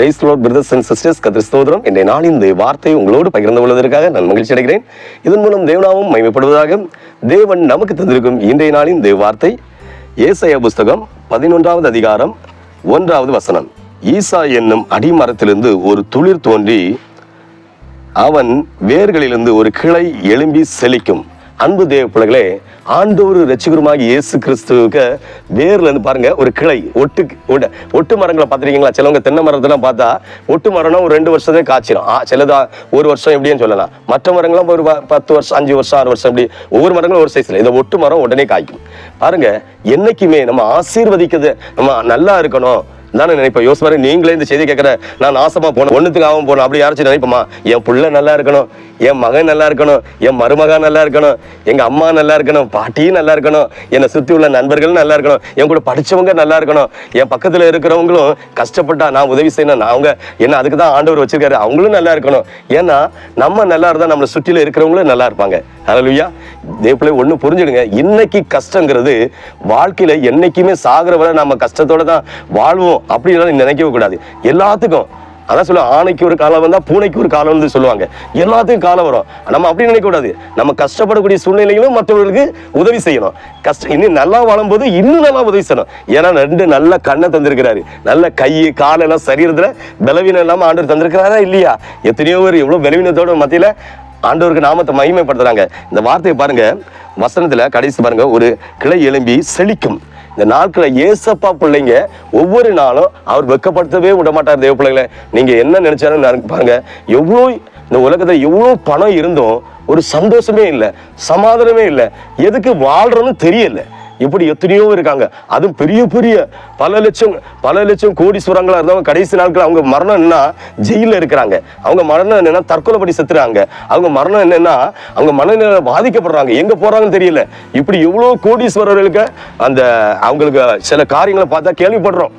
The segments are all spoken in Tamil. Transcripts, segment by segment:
Praise lord brothers and sisters கத்திரிஸ்தோதரம் இன்றைய நாளின் இந்த வார்த்தை உங்களோடு பகிர்ந்து கொள்வதற்காக நான் மகிழ்ச்சி அடைகிறேன். இதன் மூலம் தேவனாவும் மகிமைப்படுவதாக தேவன் நமக்கு தந்திருக்கும் இன்றைய நாளின் தேவ வார்த்தை. ஏசைய புஸ்தகம் பதினொன்றாவது அதிகாரம் ஒன்றாவது வசனம். ஈசா என்னும் அடிமரத்திலிருந்து ஒரு துளிர் தோன்றி அவன் வேர்களிலிருந்து ஒரு கிளை எழும்பி செழிக்கும். அன்பு தேவ பிள்ளைகளே ஆண்டவர் ரசிகருமாக இயேசு கிறிஸ்துவுக்கு வேர்ல இருந்து பாருங்க ஒரு கிளை. ஒட்டு ஒட்டு ஒட்டு மரங்களை பார்த்துருக்கீங்களா? சிலவங்க தென்னை மரத்தெல்லாம் பார்த்தா ஒட்டு மரம்னா ஒரு ரெண்டு வருஷத்தே காய்ச்சிடும் ஆ சிலதா ஒரு வருஷம் எப்படின்னு சொல்லலாம். மற்ற மரங்கள்லாம் ஒரு பத்து வருஷம் அஞ்சு வருஷம் ஆறு வருஷம் அப்படி ஒவ்வொரு மரங்களும் ஒரு சைஸ்ல இந்த ஒட்டு மரம் உடனே காய்க்கும். பாருங்க என்னைக்குமே நம்ம ஆசீர்வதிக்கிறது நம்ம நல்லா இருக்கணும். தானே நினைப்பேன். யோசிப்பாரு நீங்களே இந்த செய்தி கேட்குற நான் நாசமா போனேன் ஒன்றுத்துக்கு ஆகும் போனோம் அப்படி யாராச்சும் நினைப்போமா? என் பிள்ளை நல்லா இருக்கணும் என் மகன் நல்லா இருக்கணும் என் மருமகா நல்லா இருக்கணும் எங்கள் அம்மா நல்லா இருக்கணும் பாட்டியும் நல்லா இருக்கணும் என்னை சுற்றி உள்ள நண்பர்களும் நல்லா இருக்கணும் என் கூட படிச்சவங்க நல்லா இருக்கணும் என் பக்கத்தில் இருக்கிறவங்களும் கஷ்டப்பட்டா நான் உதவி செய்யணும் நான் அவங்க என்ன அதுக்கு தான் ஆண்டவர் வச்சிருக்காரு அவங்களும் நல்லா இருக்கணும். ஏன்னா நம்ம நல்லா இருந்தால் நம்மளை சுற்றியில் இருக்கிறவங்களும் நல்லா இருப்பாங்க. அலலுயா தேவப்பிள்ளை ஒண்ணு புரிஞ்சுடுங்க. இன்னைக்கு கஷ்டங்கிறது வாழ்க்கையில என்னைக்குமே சாகிற வரை நம்ம கஷ்டத்தோட தான் வாழ்வோம். அப்படின்னு நினைக்கவே கூடாது. எல்லாத்துக்கும் அதான் சொல்லுவாங்க ஆணைக்கு ஒரு காலம் வந்தால் பூனைக்கு ஒரு காலம் வந்து சொல்லுவாங்க. எல்லாத்துக்கும் காலம் வரும். நம்ம அப்படி நினைக்கக்கூடாது நம்ம கஷ்டப்படக்கூடிய சூழ்நிலைகளும் மற்றவர்களுக்கு உதவி செய்யணும். கஷ்டம் இன்னும் நல்லா வாழும்போது இன்னும் நல்லா உதவி செய்யணும். ஏன்னா ரெண்டு நல்ல கண்ணை தந்திருக்கிறாரு. நல்ல கை காலெல்லாம் சரீரத்தில் பலவீனம் இல்லாமல் ஆண்டவர் தந்திருக்கிறாரா இல்லையா? எத்தனையோ பேர் எவ்வளோ பலவீனத்தோட மத்தியில் ஆண்டவருக்கு நாமத்தை மகிமைப்படுத்துறாங்க. இந்த வார்த்தையை பாருங்க. வசனத்துல கடைசி பாருங்க. ஒரு கிளை எழும்பி செழிக்கும். இந்த நாட்கள ஏசப்பா பிள்ளைங்க ஒவ்வொரு நாளும் அவர் வெக்கப்படுத்தவே விட மாட்டார் தேவ பிள்ளைங்களை நீங்க என்ன நினைச்சாலும் பாருங்க. எவ்வளோ இந்த உலகத்தில் எவ்வளோ பணம் இருந்தும் ஒரு சந்தோஷமே இல்லை சமாதானமே இல்லை. எதுக்கு வாழ்றோன்னு தெரியலை. இப்படி எத்தனையோ இருக்காங்க. அதுவும் பெரிய பெரிய பல லட்சம் பல லட்சம் கோடீஸ்வரங்களா இருந்தவங்க கடைசி நாட்கள் அவங்க மரணம் என்னன்னா ஜெயிலில் இருக்கிறாங்க. அவங்க மரணம் என்னன்னா தற்கொலை படி செத்துறாங்க. அவங்க மரணம் என்னன்னா அவங்க மனநிலை பாதிக்கப்படுறாங்க. எங்கே போகிறாங்கன்னு தெரியல. இப்படி எவ்வளோ கோடீஸ்வரர்களுக்கு அந்த அவங்களுக்கு சில காரியங்களை பார்த்தா கேள்விப்படுறோம்.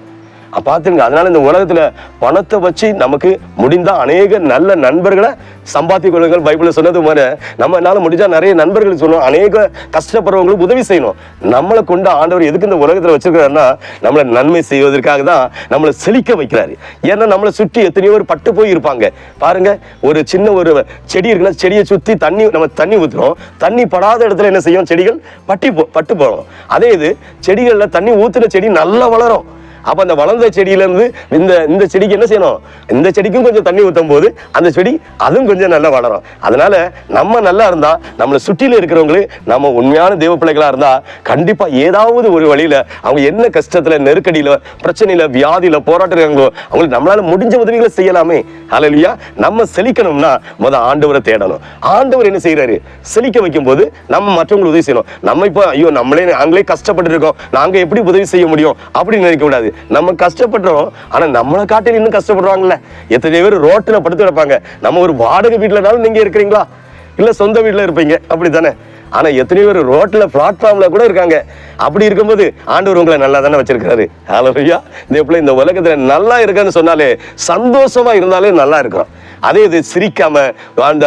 பார்த்துருங்க பார்த்துங்க அதனால இந்த உலகத்துல பணத்தை வச்சு நமக்கு முடிந்தா அநேக நல்ல நண்பர்களை சம்பாத்தி கொள்ளுங்கள் பைபிள்ல சொன்னது மாதிரி நம்ம என்னால முடிஞ்சா நிறைய நண்பர்கள் சொல்லணும். அநேக கஷ்டப்படுறவங்களுக்கு உதவி செய்யணும். நம்மளை கொண்டு ஆண்டவர் எதுக்கு இந்த உலகத்துல வச்சிருக்கிறாருன்னா நம்மளை நன்மை செய்வதற்காக தான் நம்மளை செழிக்க வைக்கிறாரு. ஏன்னா நம்மளை சுற்றி எத்தனையோ ஒரு பட்டு போய் இருப்பாங்க. பாருங்க ஒரு சின்ன ஒரு செடி இருக்குன்னா செடியை சுத்தி தண்ணி நம்ம தண்ணி ஊத்துறோம். தண்ணி படாத இடத்துல என்ன செய்யும்? செடிகள் பட்டி போ பட்டு போகிறோம் அதே இது செடிகள்ல தண்ணி ஊத்துன செடி நல்லா வளரும். அப்போ அந்த வளர்ந்த செடியிலேருந்து இந்த இந்த செடிக்கு என்ன செய்யணும்? இந்த செடிக்கும் கொஞ்சம் தண்ணி ஊற்றும் போது அந்த செடி அதுவும் கொஞ்சம் நல்லா வளரும். அதனால நம்ம நல்லா இருந்தால் நம்மளை சுற்றியில் இருக்கிறவங்களுக்கு நம்ம உண்மையான தெய்வ பிள்ளைகளாக இருந்தால் கண்டிப்பாக ஏதாவது ஒரு வழியில அவங்க என்ன கஷ்டத்துல நெருக்கடியில பிரச்சனையில வியாதியில போராட்டுறாங்களோ அவங்களுக்கு நம்மளால முடிஞ்ச உதவிகளை செய்யலாமே. ஹalleluya. நம்ம செழிக்கணும்னா முதல் ஆண்டவரை தேடணும். ஆண்டவர் என்ன செய்யறாரு செழிக்க வைக்கும் போது நம்ம மற்றவங்களுக்கு உதவி செய்யணும். நம்ம இப்போ ஐயோ நம்மளே நாங்களே கஷ்டப்பட்டு இருக்கோம். நாங்கள் எப்படி உதவி செய்ய முடியும்? அப்படின்னு நினைக்க கூடாது நம்ம கஷ்டப்படுறோம் ஆனா நம்மளை காட்டில் இன்னும் கஷ்டப்படுறாங்கல்ல. எத்தனை பேர் ரோட்டில் படுத்து கிடப்பாங்க. நம்ம ஒரு வாடகை வீட்டுலனாலும் நீங்க இருக்கிறீங்களா? இல்லை சொந்த வீட்டுல இருப்பீங்க. அப்படித்தானே? ஆனா எத்தனை பேர் ரோட்டில் பிளாட்ஃபார்மில் கூட இருக்காங்க. அப்படி இருக்கும்போது ஆண்டவர் உங்களை நல்லா தானே அலோ ஐயா இந்த பிள்ளை இந்த உலகத்தில் நல்லா இருக்கன்னு சொன்னாலே சந்தோஷமா இருந்தாலே நல்லா இருக்கும் அதே இது சிரிக்காம அந்த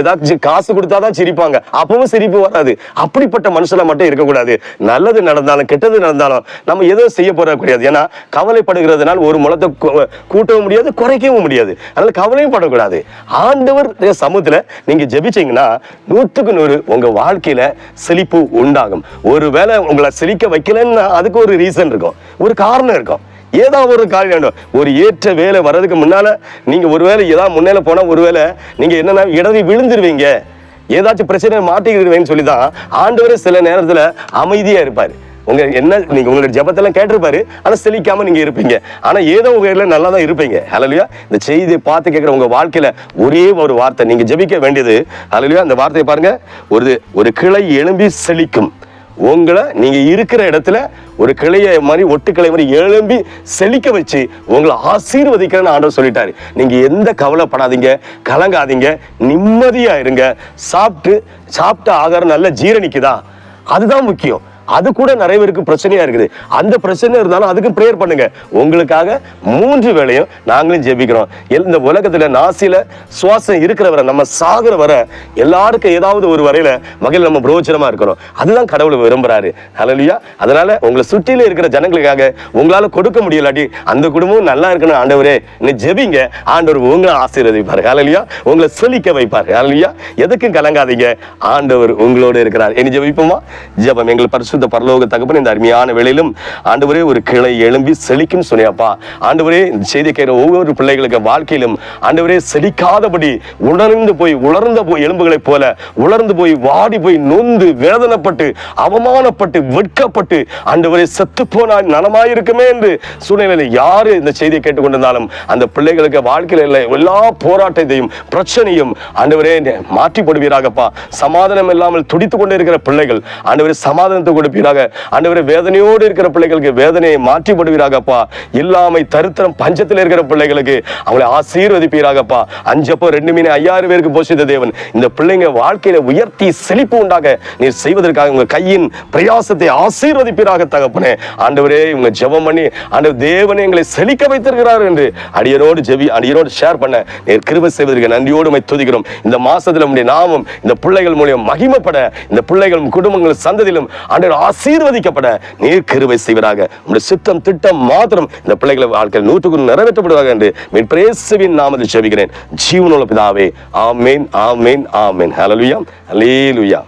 ஏதாச்சும் காசு கொடுத்தாதான் சிரிப்பாங்க. அப்பவும் சிரிப்பு வராது. அப்படிப்பட்ட மனுஷனா மட்டும் இருக்கக்கூடாது. நல்லது நடந்தாலும் கெட்டது நடந்தாலும் நம்ம எதோ செய்ய போற கிடையாது. ஏன்னா கவலைப்படுகிறதுனால ஒரு முளத்தை கூட்டவும் முடியாது குறைக்கவும் முடியாது. அதனால கவலையும் படக்கூடாது. ஆண்டவர் சமூகத்துல நீங்க ஜெபிச்சீங்கன்னா நூற்றுக்கு நூறு உங்க வாழ்க்கையில செழிப்பு உண்டாகும். ஒருவேளை உங்களை செழிக்க வைக்கலன்னு அதுக்கு ஒரு ரீசன் இருக்கும். ஒரு காரணம் இருக்கும். ஏதாவது ஒரு காரியம் வேண்டும் ஒரு ஏற்ற வேலை வர்றதுக்கு முன்னால் நீங்கள் ஒருவேளை ஏதாவது முன்னேல போனால் ஒருவேளை நீங்கள் என்னென்ன இடறி விழுந்துருவீங்க. ஏதாச்சும் பிரச்சனை மாட்டிக்கிடுவீங்கன்னு சொல்லி தான் ஆண்டவரே சில நேரத்தில் அமைதியாக இருப்பார். உங்க என்ன நீங்க உங்களோட ஜெபத்தெல்லாம் கேட்டிருப்பாரு. ஆனா செழிக்காம நீங்க இருப்பீங்க. ஆனா ஏதோ உங்க இடத்துல நல்லா தான் இருப்பீங்க. ஹalleluya இந்த செய்தியை பார்த்து கேட்குற உங்க வாழ்க்கையில ஒரே ஒரு வார்த்தை நீங்க ஜெபிக்க வேண்டியது ஹalleluya அந்த வார்த்தையை பாருங்க. ஒரு ஒரு கிளை எழும்பி செழிக்கும். உங்களை நீங்கள் இருக்கிற இடத்துல ஒரு கிளைய மாதிரி ஒட்டுக்கிளை மாதிரி எழும்பி செழிக்க வச்சு உங்களை ஆசீர்வதிக்கிறேன்னு ஆண்டவர் சொல்லிட்டாரு. நீங்கள் எந்த கவலைப்படாதீங்க கலங்காதீங்க நிம்மதியாக இருங்க. சாப்பிட்டு சாப்பிட்ட ஆகாரம் நல்லா ஜீரணிக்குதா? அதுதான் முக்கியம். அது கூட நிறைய பேருக்கு பிரச்சனையா இருக்குது. அந்த பிரச்சனை இருந்தாலும் அதுக்கு ப்ரேயர் பண்ணுங்க. உங்களுக்காக மூன்று வேளையும் நாங்களும் ஜெபிக்கிறோம். இந்த உலகத்துல நாசில சுவாசம் இருக்கிற வரை நம்ம சாகுற வரை எல்லாருக்கும் ஏதாவது ஒரு வரையில மகிழ் நம்ம பிரோச்சனமா இருக்கிறோம் அதுதான் கடவுள் விரும்புறாரு. ஹalleluya அதனால உங்களை சுற்றில இருக்கிற ஜனங்களுக்காக உங்களால கொடுக்க முடியலாட்டி அந்த குடும்பம் நல்லா இருக்கணும் ஆண்டவரே. நீ ஜெபிங்க. ஆண்டவர் உங்களை ஆசீர்வதிப்பாரு. ஹalleluya உங்களை சொல்லிக்க வைப்பாரு. ஹalleluya எதுக்கும் கலங்காதீங்க. ஆண்டவர் உங்களோட இருக்கிறார். இனி ஜெபிப்போமா? ஜெபம் எங்களை பரிசு பரிசுத்த பரலோக தகப்பன் இந்த அருமையான வேளையிலும் ஆண்டவரே ஒரு கிளை எழும்பி செழிக்கும் சொன்னியாப்பா ஆண்டவரே இந்த செய்தி கேட்கிற ஒவ்வொரு பிள்ளைகளுக்கு வாழ்க்கையிலும் ஆண்டவரே செழிக்காதபடி உணர்ந்து போய் உலர்ந்த போய் எலும்புகளைப் போல உலர்ந்து போய் வாடி போய் நொந்து வேதனைப்பட்டு அவமானப்பட்டு வெட்கப்பட்டு ஆண்டவரே செத்து போனால் நலமாயிருக்குமே என்று சூழ்நிலையில் யாரு இந்த செய்தியை கேட்டுக்கொண்டிருந்தாலும் அந்த பிள்ளைகளுக்கு வாழ்க்கையில் உள்ள எல்லா போராட்டத்தையும் பிரச்சனையும் ஆண்டவரே மாற்றி போடுவீராகப்பா சமாதானம் இல்லாமல் துடித்து கொண்டு இருக்கிற பிள்ளைகள் ஆண்டவரே சமாதானத்தை கொடுப்பீராக ஆண்டவரே வேதனையோடு இருக்கிற பிள்ளைகளுக்கு வேதனையை மாற்றி போடுவீராகப்பா இல்லாமை தரித்திரம் பஞ்சத்தில் இருக்கிற பிள்ளைகளுக்கு அவங்களை ஆசீர்வதிப்பீராகப்பா. அஞ்சப்போ ரெண்டு மீன் ஐயாயிரம் பேருக்கு போஷித்த தேவன். இந்த பிள்ளைங்க வாழ்க்கையில உயர்த்தி செழிப்பு உண்டாக நீர் செய்வதற்காக உங்க கையின் பிரயாசத்தை ஆசீர்வதிப்பீராக தகப்பனே. ஆண்டவரே இவங்க ஜெபம் பண்ணி ஆண்டவர் தேவனை எங்களை செழிக்க வைத்திருக்கிறார் என்று அடியரோடு ஜெபி அடியரோடு ஷேர் பண்ண நீர் கிருப செய்வதற்கு நன்றியோடு உம்மை துதிக்கிறோம். இந்த மாசத்துல நம்முடைய நாமம் இந்த பிள்ளைகள் மூலியம் மகிமப்பட இந்த பிள்ளைகளும் குடும்பங்கள் சந்ததியிலும் ஆண்டு பிள்ளைகள் ஆசீர்வதிக்கப்பட நீர் கிருவை செய்வராக உங்களுடைய சித்தம் திட்டம் மாத்திரம் இந்த பிள்ளைகளை வாழ்க்கையில் நூற்றுக்கு நிறைவேற்றப்படுவாங்க என்று மீன் பிரேசுவின் நாமத்தில் செவிக்கிறேன் ஜீவனுள்ள பிதாவே ஆமேன் ஆமேன் ஆமேன். ஹலலுயா ஹalleluya